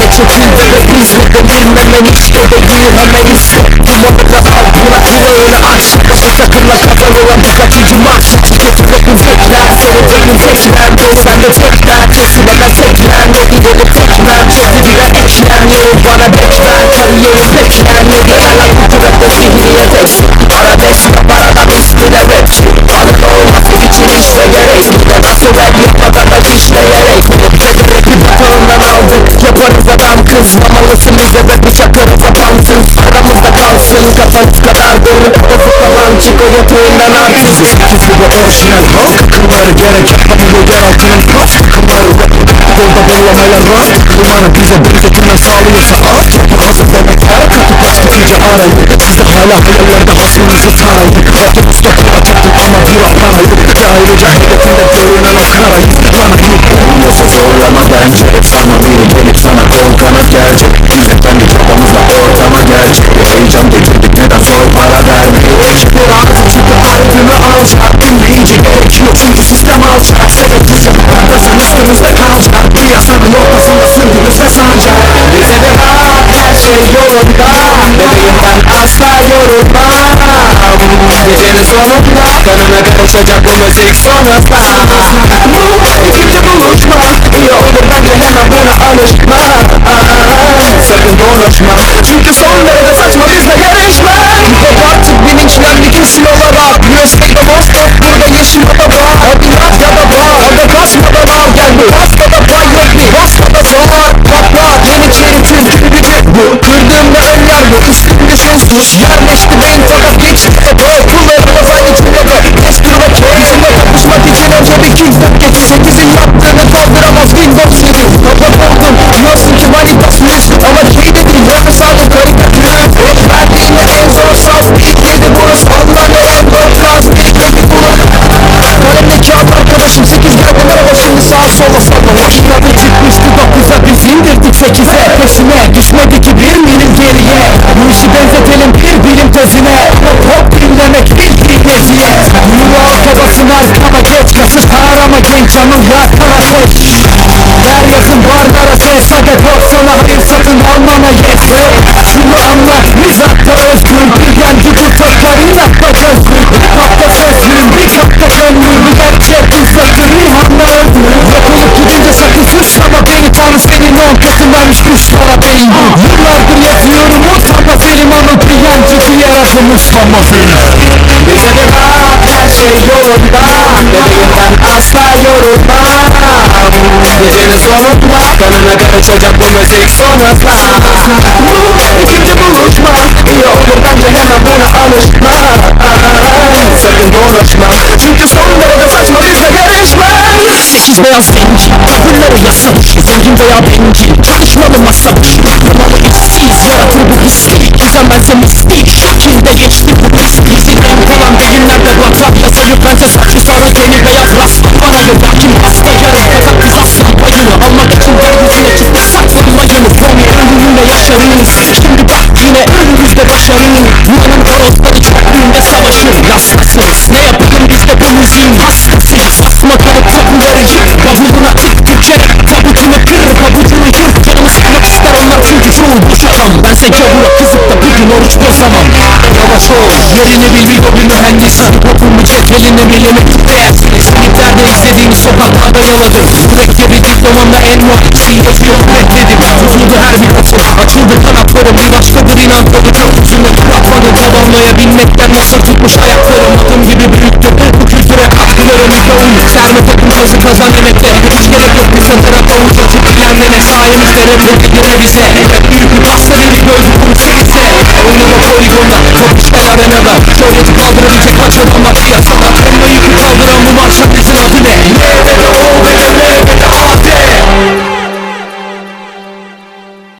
Sakın bilmemen hiç bebeği hemen iste Dumanı da al buna kulağını aç Başa takımla kafalı olan bu kaçıncı maç Getirme kuvvetler senin benim tekrar Dolu bende tekrar Kesileme tekrar Ne tekrar Çok dibe eklem Yolu bana bekler Kariyerim bekler Ne genel aklı kuvvetle zihniyet yatağından artık Sekiz gibi orijinal rock Takımları gerek yapmamıyor yer altının kaf Takımları rap Yolda bollamalar rock Takımları bize bereketinden sağlıyorsa at hazır demek her katı kaç tutunca arayın Siz de hala hayallerde sonunda Kanına karışacak bu müzik sonrasında İkinci buluşma İyi olur bence hemen buna alışma Sakın konuşma Çünkü son derece saçma bizle yarışma Hip hop artık bilinçlendi kesin olarak Göztekte Vostok burada yeşil araba Hadi yat ya da bağ Hadi kasmadan al gel bu Basmada pay yok mu? Basmada sağ Patlat yeniçerim çünkü gücü bu Kırdığımda önler bu üstümde sonsuz Yerleşti beyin fakat geçti se tiver pensamento Sonunda Kanına karışacak bu müzik. Sonrasında İkinci buluşma İyi olur bence hemen buna alışma Sakın konuşma Çünkü son derece saçma bizle yarışma Sekiz beyaz zenci Tavırları yasa dışı Zengin veya bencil. Çatışmalı masa. başı bozamam Yavaş ol Yerini bil bir bir mühendis Topumu cetvelini milimi Değersiniz Kliplerde izlediğiniz sokaklarda yoladır Mürekkebi diplomamda en muhakkisi yazıyor Reddedim Tutuldu her bir kapı Açıldı kanatlarım bir başkadır inan